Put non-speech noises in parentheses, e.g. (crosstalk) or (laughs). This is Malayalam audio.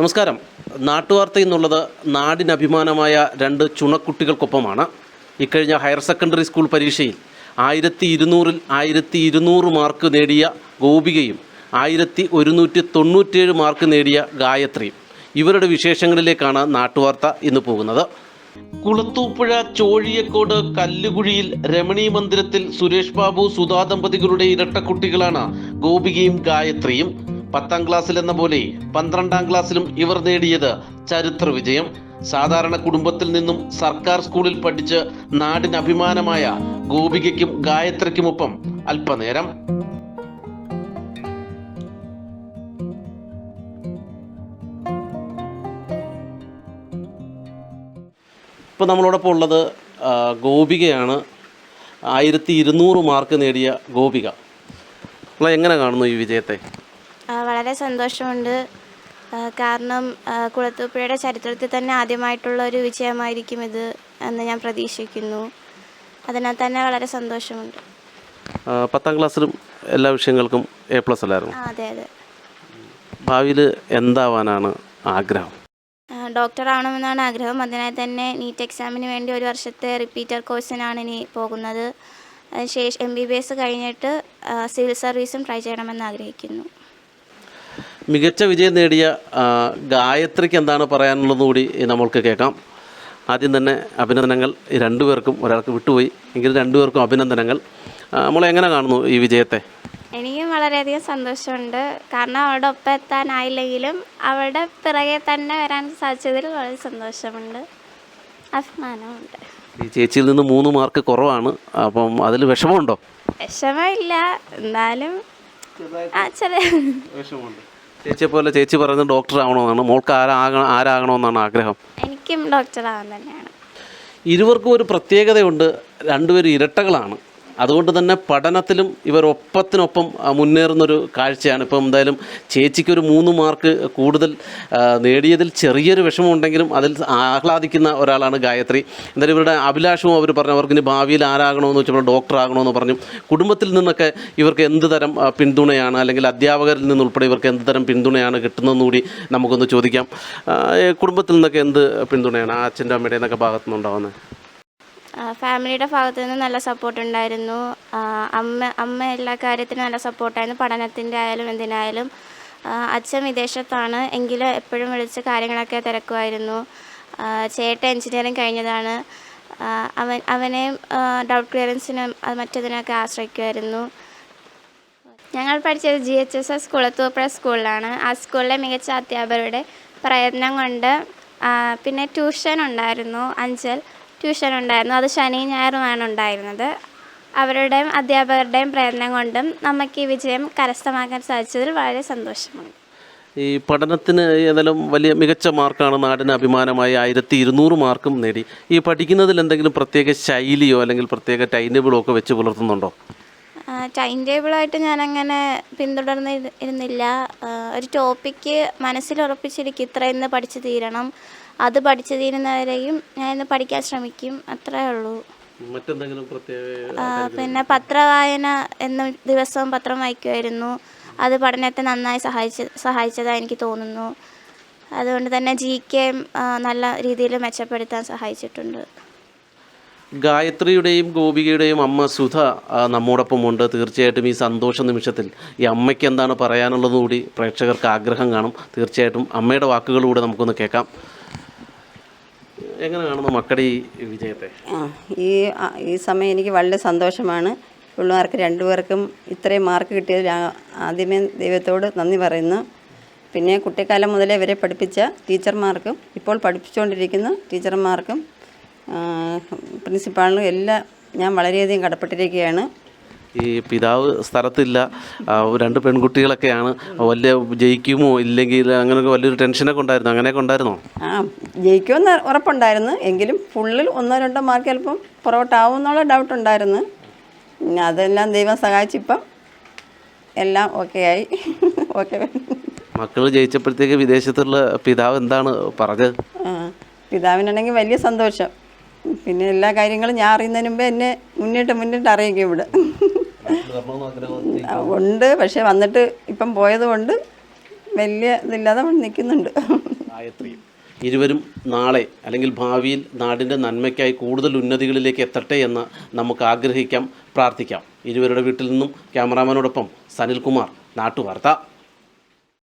നമസ്കാരം. നാട്ടുവാർത്ത എന്നുള്ളത് നാടിനഭിമാനമായ രണ്ട് ചുണക്കുട്ടികൾക്കൊപ്പമാണ്. ഇക്കഴിഞ്ഞ ഹയർ സെക്കൻഡറി സ്കൂൾ പരീക്ഷയിൽ ആയിരത്തി ഇരുന്നൂറിൽ ആയിരത്തി ഇരുന്നൂറ് മാർക്ക് നേടിയ ഗോപികയും ആയിരത്തി ഒരുന്നൂറ്റി തൊണ്ണൂറ്റേഴ് മാർക്ക് നേടിയ ഗായത്രിയും ഇവരുടെ വിശേഷങ്ങളിലേക്കാണ് നാട്ടുവാർത്ത ഇന്ന് പോകുന്നത്. കുളത്തൂപ്പുഴ ചോഴിയക്കോട് കല്ലുകുഴിയിൽ രമണീ മന്ദിരത്തിൽ സുരേഷ് ബാബു സുധാ ദമ്പതികളുടെ ഇരട്ടക്കുട്ടികളാണ് ഗോപികയും ഗായത്രിയും. പത്താം ക്ലാസ്സിൽ എന്ന പോലെ പന്ത്രണ്ടാം ക്ലാസ്സിലും ഇവർ നേടിയത് ചരിത്ര വിജയം. സാധാരണ കുടുംബത്തിൽ നിന്നും സർക്കാർ സ്കൂളിൽ പഠിച്ച് നാടിന് അഭിമാനമായ ഗോപികയ്ക്കും ഗായത്രിക്കുമൊപ്പം അല്പനേരം. ഇപ്പോൾ നമ്മളോടൊപ്പം ഉള്ളത് ഗോപികയാണ്. ആയിരത്തി ഇരുന്നൂറ് മാർക്ക് നേടിയ ഗോപിക. നമ്മൾ എങ്ങനെ കാണുന്നു ഈ വിജയത്തെ? വളരെ സന്തോഷമുണ്ട്. കാരണം കുളത്തൂപ്പുഴയുടെ ചരിത്രത്തിൽ തന്നെ ആദ്യമായിട്ടുള്ള ഒരു വിജയമായിരിക്കും ഇത് എന്ന് ഞാൻ പ്രതീക്ഷിക്കുന്നു. അതിനാൽ തന്നെ വളരെ സന്തോഷമുണ്ട്. പത്താം ക്ലാസ്സിലും എല്ലാ വിഷയങ്ങൾക്കും എ പ്ലസ് അല്ലായിരുന്നു? അതെ അതെ. ഭാവിയിൽ എന്താവാനാണ് ആഗ്രഹം? ഡോക്ടർ ആവണമെന്നാണ് ആഗ്രഹം. അതിനായി തന്നെ നീറ്റ് എക്സാമിന് വേണ്ടി ഒരു വർഷത്തെ റിപ്പീറ്റർ കോഴ്സിനാണ് ഇനി പോകുന്നത്. അതിനുശേഷം എം ബി ബി എസ് കഴിഞ്ഞിട്ട് സിവിൽ സർവീസും ട്രൈ ചെയ്യണമെന്ന് ആഗ്രഹിക്കുന്നു. മികച്ച വിജയം നേടിയ ഗായത്രിക്ക് എന്താണ് പറയാനുള്ളത് കൂടി നമ്മൾക്ക് കേൾക്കാം. ആദ്യം തന്നെ അഭിനന്ദനങ്ങൾ രണ്ടുപേർക്കും ഒരാൾക്ക് വിട്ടുപോയി എങ്കിലും രണ്ടുപേർക്കും അഭിനന്ദനങ്ങൾ. നമ്മൾ എങ്ങനെ കാണുന്നു ഈ വിജയത്തെ? എനിക്കും വളരെയധികം സന്തോഷമുണ്ട്. കാരണം അവളുടെ ഒപ്പം എത്താനായില്ലെങ്കിലും അവളുടെ പിറകെ തന്നെ വരാൻ സാധിച്ചതിൽ വളരെ സന്തോഷമുണ്ട്. അഭിമാനമുണ്ട്. ഈ ചേച്ചിയിൽ നിന്ന് മൂന്ന് മാർക്ക് കുറവാണ്. അപ്പം അതിൽ വിഷമമുണ്ടോ? വിഷമമില്ല. എന്നാലും ആ ചെറിയ വിഷമമുണ്ട്. ചേച്ചിയെ പോലെ ചേച്ചി പറയുന്നത് ഡോക്ടർ ആവണമെന്നാണ്. മോൾക്ക് ആരാകണം ആരാകണമെന്നാണ് ആഗ്രഹം? എനിക്കും ഡോക്ടർ ആവാൻ തന്നെയാണ്. ഇരുവർക്കും ഒരു പ്രത്യേകതയുണ്ട്. രണ്ടുപേരും ഇരട്ടകളാണ്. അതുകൊണ്ട് തന്നെ പഠനത്തിലും ഇവർ ഒപ്പത്തിനൊപ്പം മുന്നേറുന്നൊരു കാഴ്ചയാണ്. ഇപ്പം എന്തായാലും ചേച്ചിക്ക് ഒരു മൂന്ന് മാർക്ക് കൂടുതൽ നേടിയതിൽ ചെറിയൊരു വിഷമമുണ്ടെങ്കിലും അതിൽ ആഹ്ലാദിക്കുന്ന ഒരാളാണ് ഗായത്രി. എന്തായാലും ഇവരുടെ അഭിലാഷവും അവർ പറഞ്ഞു അവർക്ക് ഇനി ഭാവിയിൽ ആരാകണമെന്ന് വെച്ചപ്പോൾ ഡോക്ടർ ആകണമെന്ന് പറഞ്ഞു. കുടുംബത്തിൽ നിന്നൊക്കെ ഇവർക്ക് എന്ത് തരം പിന്തുണയാണ്? അല്ലെങ്കിൽ അധ്യാപകരിൽ നിന്നുൾപ്പെടെ ഇവർക്ക് എന്ത് തരം പിന്തുണയാണ് കിട്ടുന്നതെന്ന് കൂടി നമുക്കൊന്ന് ചോദിക്കാം. കുടുംബത്തിൽ നിന്നൊക്കെ എന്ത് പിന്തുണയാണ്? അച്ഛന്റെ അമ്മയുടെ എന്നൊക്കെ ഭാഗത്തു നിന്നുണ്ടാവുന്നത് ആ, ഫാമിലിയുടെ ഭാഗത്തു നിന്ന് നല്ല സപ്പോർട്ട് ഉണ്ടായിരുന്നു. അമ്മ അമ്മ എല്ലാ കാര്യത്തിനും നല്ല സപ്പോർട്ടായിരുന്നു പഠനത്തിന്റെ ആയാലും എന്തിനായാലും. അച്ഛൻ വിദേശത്താണ്. എങ്കിലും എപ്പോഴും വിളിച്ച് കാര്യങ്ങളൊക്കെ തിരക്കുമായിരുന്നു. ചേട്ട ചേട്ടൻ എഞ്ചിനീയറിങ് കഴിഞ്ഞതാണ്. അവൻ അവനെയും ഡൗട്ട് ക്ലിയറൻസിനും അത് മറ്റതിനൊക്കെ ആശ്രയിക്കുമായിരുന്നു. ഞങ്ങൾ പഠിച്ചത് G H S S Kulathupuzha സ്കൂളിലാണ് ആ സ്കൂളിലെ മികച്ച അധ്യാപകരുടെ പ്രയത്നം കൊണ്ട് പിന്നെ ട്യൂഷൻ ഉണ്ടായിരുന്നു അഞ്ചൽ. ട്യൂഷൻ ഉണ്ടായിരുന്നു അത് ശനി ഞായറുമാണ് ഉണ്ടായിരുന്നത്. അവരുടെയും അധ്യാപകരുടെയും പ്രയത്നം കൊണ്ടും നമുക്ക് ഈ വിജയം കരസ്ഥമാക്കാൻ സാധിച്ചതിൽ വളരെ സന്തോഷമുണ്ട്. ഈ പഠനത്തിന് ഏതായാലും വലിയ മികച്ച മാർക്കാണ് നാടിന് അഭിമാനമായി ആയിരത്തി ഇരുന്നൂറ് മാർക്കും നേടി. ഈ പഠിക്കുന്നതിൽ എന്തെങ്കിലും പ്രത്യേക ശൈലിയോ അല്ലെങ്കിൽ പ്രത്യേക ടൈം ടേബിളോ ഒക്കെ വെച്ച് പുലർത്തുന്നുണ്ടോ? ടൈം ടേബിളായിട്ട് ഞാനങ്ങനെ പിന്തുടർന്ന് ഇരു- ഇരുന്നില്ല. ഒരു ടോപ്പിക്ക് മനസ്സിൽ ഉറപ്പിച്ചിരിക്കും ഇത്ര ഇന്ന് പഠിച്ചു തീരണം. അത് പഠിച്ചു തീരുന്നവരെയും ഞാൻ ഇന്ന് പഠിക്കാൻ ശ്രമിക്കും. അത്രേ ഉള്ളൂ. മറ്റെന്തെങ്കിലും പ്രത്യേക പിന്നെ പത്രവായന എന്നും ദിവസവും പത്രം വായിക്കുമായിരുന്നു. അത് പഠനത്തെ നന്നായി സഹായിച്ച സഹായിച്ചതായി എനിക്ക് തോന്നുന്നു. അതുകൊണ്ട് തന്നെ ജി കെ നല്ല രീതിയിൽ മെച്ചപ്പെടുത്താൻ സഹായിച്ചിട്ടുണ്ട്. ഗായത്രിയുടെയും ഗോപികയുടെയും അമ്മ സുധ നമ്മോടൊപ്പം നമ്മോടൊപ്പമുണ്ട്. തീർച്ചയായിട്ടും ഈ സന്തോഷ നിമിഷത്തിൽ ഈ അമ്മയ്ക്ക് എന്താണ് പറയാനുള്ളതുകൂടി പ്രേക്ഷകർക്ക് ആഗ്രഹം കാണും. തീർച്ചയായിട്ടും അമ്മയുടെ വാക്കുകളിലൂടെ നമുക്കൊന്ന് കേൾക്കാം. എങ്ങനെ കാണുന്നു മക്കളുടെ ഈ വിജയത്തെ ഈ ഈ സമയം എനിക്ക് വളരെ സന്തോഷമാണ്. പിള്ളേർക്ക് രണ്ടുപേർക്കും ഇത്രയും മാർക്ക് കിട്ടിയതിൽ ആദ്യമേ ദൈവത്തോട് നന്ദി പറയുന്നു. പിന്നെ കുട്ടിക്കാലം മുതലേ ഇവരെ പഠിപ്പിച്ച ടീച്ചർമാർക്കും ഇപ്പോൾ പഠിപ്പിച്ചുകൊണ്ടിരിക്കുന്ന ടീച്ചർമാർക്കും പ്രിൻസിപ്പാളിനും എല്ലാം ഞാൻ വളരെയധികം കടപ്പെട്ടിരിക്കുകയാണ്. ഈ പിതാവ് സ്ഥലത്തില്ല. രണ്ട് പെൺകുട്ടികളൊക്കെയാണ്. വലിയ ജയിക്കുമോ ഇല്ലെങ്കിൽ അങ്ങനെയൊക്കെ വലിയൊരു ടെൻഷനൊക്കെ ഉണ്ടായിരുന്നു? അങ്ങനെയൊക്കെ ഉണ്ടായിരുന്നോ? ആ ജയിക്കുമെന്ന് ഉറപ്പുണ്ടായിരുന്നു. എങ്കിലും ഫുള്ളിൽ ഒന്നോ രണ്ടോ മാർക്ക് ചിലപ്പം പുറകോട്ടാവും എന്നുള്ള ഡൗട്ട് ഉണ്ടായിരുന്നു അതെല്ലാം ദൈവം സഹായിച്ചിപ്പം എല്ലാം ഓക്കെ ആയി. (laughs) ഓക്കെ മക്കൾ ജയിച്ചപ്പോഴത്തേക്ക് വിദേശത്തുള്ള പിതാവ് എന്താണ് പറഞ്ഞത്? ആ പിതാവിനാണെങ്കിൽ വലിയ സന്തോഷം. പിന്നെ എല്ലാ കാര്യങ്ങളും ഞാൻ അറിയുന്നതിന് മുമ്പേ എന്നെ മുന്നിട്ട് മുന്നിട്ട് അറിയിക്കും ഇവിടെ. (laughs) ഉണ്ട്. പക്ഷെ വന്നിട്ട് ഇപ്പം പോയത് കൊണ്ട് വലിയ ഇതില്ലാതെ നിൽക്കുന്നുണ്ട്. ഗായത്രിയും ഇരുവരും നാളെ അല്ലെങ്കിൽ ഭാവിയിൽ നാടിന്റെ നന്മയ്ക്കായി കൂടുതൽ ഉന്നതികളിലേക്ക് എത്തട്ടെ എന്ന് നമുക്ക് ആഗ്രഹിക്കാം പ്രാർത്ഥിക്കാം. ഇരുവരുടെ വീട്ടിൽ നിന്നും ക്യാമറാമാനോടൊപ്പം സനിൽകുമാർ. നാട്ടുവാർത്ത.